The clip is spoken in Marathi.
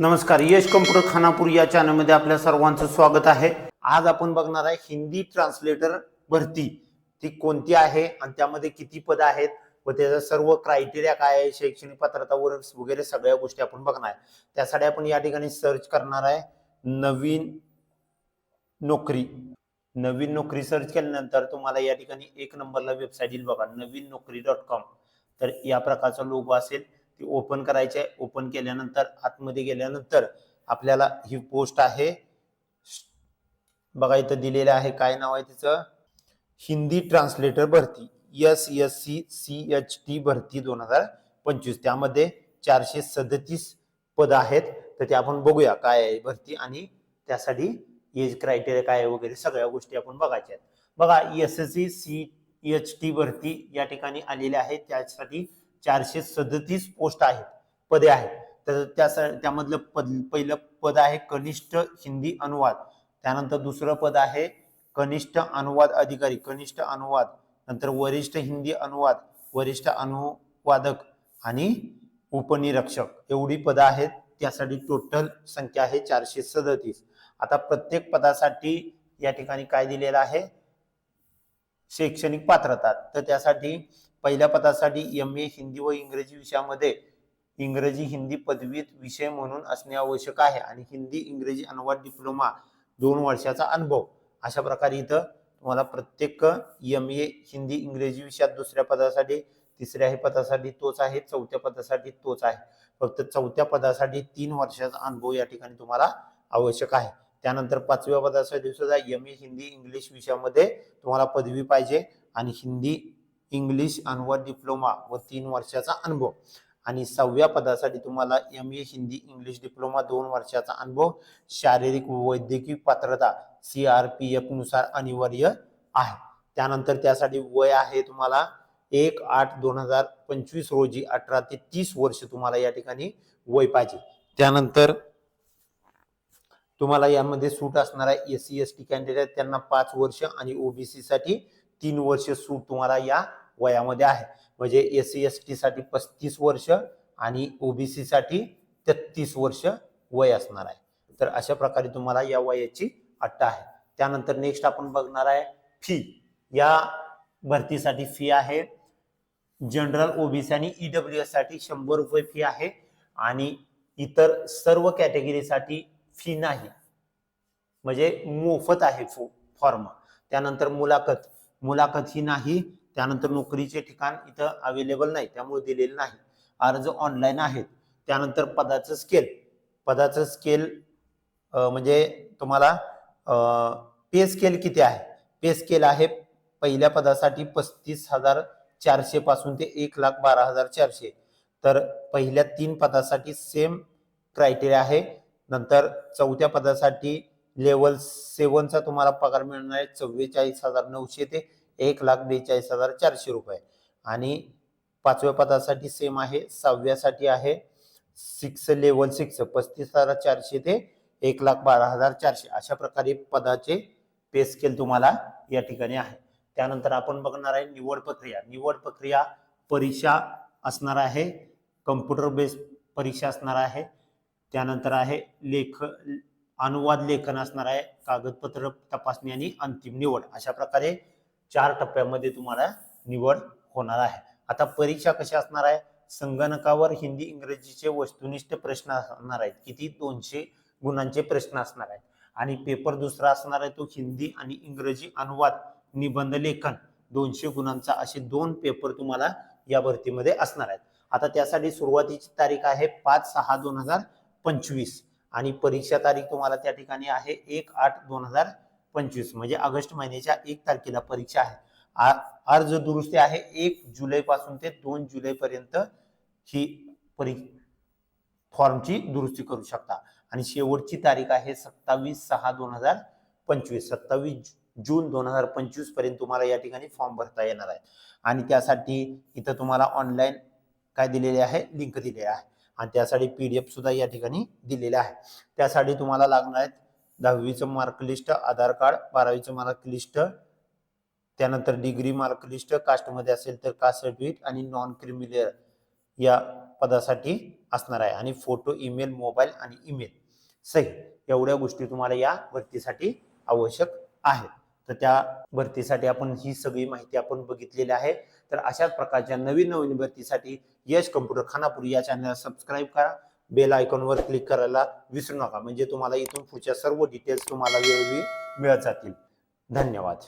नमस्कार यश कम्प्युटर खानापूर या चॅनलमध्ये आपल्या सर्वांचं स्वागत आहे. आज आपण बघणार आहे हिंदी ट्रान्सलेटर भरती. ती कोणती आहे आणि त्यामध्ये किती पद आहेत व त्याचा सर्व क्रायटेरिया काय आहे शैक्षणिक पात्रतावर वगैरे सगळ्या गोष्टी आपण बघणार आहे. त्यासाठी आपण या ठिकाणी सर्च करणार आहे नवीन नोकरी. नवीन नोकरी सर्च केल्यानंतर तुम्हाला या ठिकाणी एक नंबरला वेबसाईट येईल बघा नवीन नोकरी डॉट कॉम तर या प्रकारचा लोगो असेल. ती ओपन करायची आहे ओपन केल्यानंतर आतमध्ये गेल्यानंतर आपल्याला ही पोस्ट आहे. बघा इथं दिलेलं आहे. काय नाव आहे तिचं? हिंदी ट्रान्सलेटर भरती. S S C C H T भरती दोन हजार पंचवीस. त्यामध्ये चारशे सदतीस पद आहेत. तर ते आपण बघूया काय आहे भरती आणि त्यासाठी एज क्रायटेरिया काय आहे वगैरे सगळ्या गोष्टी आपण बघायच्या आहेत. बघा S S C C H T भरती या ठिकाणी आलेल्या आहे त्यासाठी चारशे सदतीस पोस्ट आहेत पदे आहेत. तर त्या त्यामधलं पद पहिलं पद आहे कनिष्ठ हिंदी अनुवाद. त्यानंतर दुसरं पद आहे कनिष्ठ अनुवाद अधिकारी कनिष्ठ अनुवाद. नंतर वरिष्ठ हिंदी अनुवाद वरिष्ठ अनुवादक आणि उपनिरीक्षक. एवढी पदं आहेत त्यासाठी टोटल संख्या आहे चारशे सदतीस. आता प्रत्येक पदासाठी या ठिकाणी काय दिलेलं आहे? शैक्षणिक पात्रता. तर त्यासाठी पहिल्या पदासाठी एम ए हिंदी व इंग्रजी विषयामध्ये इंग्रजी हिंदी पदवीत विषय म्हणून असणे आवश्यक आहे. आणि हिंदी इंग्रजी अनुवाद डिप्लोमा दोन वर्षाचा अनुभव. अशा प्रकारे इथं तुम्हाला प्रत्येक एम ए हिंदी इंग्रजी विषयात दुसऱ्या पदासाठी तिसऱ्या पदासाठी तोच आहे चौथ्या पदासाठी तोच आहे. फक्त चौथ्या पदासाठी तीन वर्षाचा अनुभव या ठिकाणी तुम्हाला आवश्यक आहे. त्यानंतर पाचव्या पदासाठी सुद्धा एम ए हिंदी इंग्लिश विषयामध्ये तुम्हाला पदवी पाहिजे आणि हिंदी इंग्लिश अनुवाद डिप्लोमा व तीन वर्षाचा अनुभव. आणि सहाव्या पदासाठी तुम्हाला M A Hindi English diploma दोन वर्षाचा अनुभव. शारीरिक व वैद्यकीय पात्रता सी आर पी एफनुसार अनिवार्य आहे. त्यानंतर त्यासाठी वय आहे तुम्हाला एक आठ दोन हजार पंचवीस रोजी अठरा ते तीस वर्ष तुम्हाला या ठिकाणी वय पाहिजे. त्यानंतर तुम्हाला यामध्ये सूट असणारा S C S T candidate त्यांना पाच वर्ष आणि ओबीसी साठी तीन वर्ष सूट तुम्हाला या वयामध्ये आहे. म्हणजे एस सी एस टी साठी पस्तीस वर्ष आणि ओबीसी साठी तेहतीस वर्ष वय असणार आहे. तर अशा प्रकारे तुम्हाला या वयाची अट्टा आहे. त्यानंतर नेक्स्ट आपण बघणार आहे फी या भरतीसाठी फी आहे. जनरल ओबीसी आणि ईडब्ल्यू एससाठी शंभर रुपये फी आहे. आणि इतर सर्व कॅटेगरीसाठी फी नाही. म्हणजे मोफत आहे फॉर्म त्यानंतर मुलाखत. मुलाखत ही नाही त्यानंतर नोकरीचे ठिकाण इथं अवेलेबल नाही त्यामुळे दिलेलं नाही. अर्ज ऑनलाईन आहेत. त्यानंतर पदाचं स्केल पदाचं स्केल म्हणजे तुम्हाला पे स्केल किती आहे? पे स्केल आहे पहिल्या पदासाठी पस्तीस हजार चारशे पासून ते एक लाख बारा हजार चारशे. तर पहिल्या तीन पदासाठी सेम क्रायटेरिया आहे. नंतर चौथ्या पदासाठी लेवल सेवनचा तुम्हाला पगार मिळणार आहे. चव्वेचाळीस हजार नऊशे ते एक लाख बेचाळीस हजार चारशे रुपये. आणि पाचव्या पदासाठी सेम आहे. सहाव्यासाठी आहे. सिक्स लेवल सिक्स पस्तीस हजार चारशे ते एक लाख बारा हजार चारशे. अशा प्रकारे पदाचे पे स्केल तुम्हाला या ठिकाणी आहे. त्यानंतर आपण बघणार आहे निवड प्रक्रिया. निवड प्रक्रिया परीक्षा असणार आहे. कम्प्युटर बेस्ड परीक्षा असणार आहे. त्यानंतर आहे लेख अनुवाद लेखन असणार आहे कागदपत्र तपासणी आणि अंतिम निवड. अशा प्रकारे चार टप्प्यामध्ये तुम्हाला निवड होणार आहे. आता परीक्षा कशी असणार आहे? संगणकावर हिंदी इंग्रजीचे वस्तुनिष्ठ प्रश्न असणार आहेत. किती? दोनशे गुणांचे प्रश्न असणार आहेत. आणि पेपर दुसरा असणार आहे तो हिंदी आणि इंग्रजी अनुवाद निबंध लेखन. दोनशे गुणांचा असे दोन पेपर तुम्हाला या भरतीमध्ये असणार आहेत. आता त्यासाठी सुरुवातीची तारीख आहे पाच सहा दोन हजार पंचवीस. आणि परीक्षा तारीख तुम्हाला त्या ठिकाणी आहे एक आठ दोन हजार पंचवीस म्हणजे ऑगस्ट महिन्याच्या एक तारखेला परीक्षा आहे. अर्ज दुरुस्ती आहे एक जुलै पासून ते दोन जुलै पर्यंत ही परी फॉर्मची दुरुस्ती करू शकता. आणि शेवटची तारीख आहे सत्तावीस सहा दोन हजार पंचवीस सत्तावीस जून दोन हजार पंचवीसपर्यंत तुम्हाला या ठिकाणी फॉर्म भरता येणार आहे. आणि त्यासाठी इथं तुम्हाला ऑनलाईन काय दिलेले आहे लिंक दिलेली आहे. आणि त्यासाठी पी डी एफ सुद्धा या ठिकाणी दिलेले आहे. त्यासाठी तुम्हाला लागणार आहेत दहावीचं मार्कलिस्ट आधार कार्ड बारावीचं मार्कलिस्ट त्यानंतर डिग्री मार्कलिस्ट कास्टमध्ये असेल तर कास्ट सर्टिफिकेट आणि नॉन क्रिमिलेअर या पदासाठी असणार आहे. आणि फोटो ईमेल मोबाईल आणि ईमेल सही एवढ्या गोष्टी तुम्हाला या भरतीसाठी आवश्यक आहेत. तर त्या भरतीसाठी आपण ही सगळी माहिती आपण बघितलेली आहे. तर अशाच प्रकारच्या नवीन नवीन भरतीसाठी यश कम्प्युटर खानापूर या चॅनलला सबस्क्राईब करा. बेल आयकॉनवर क्लिक करायला विसरू नका. म्हणजे तुम्हाला इथून पुढच्या सर्व डिटेल्स तुम्हाला वेळोवेळी मिळत जातील. धन्यवाद.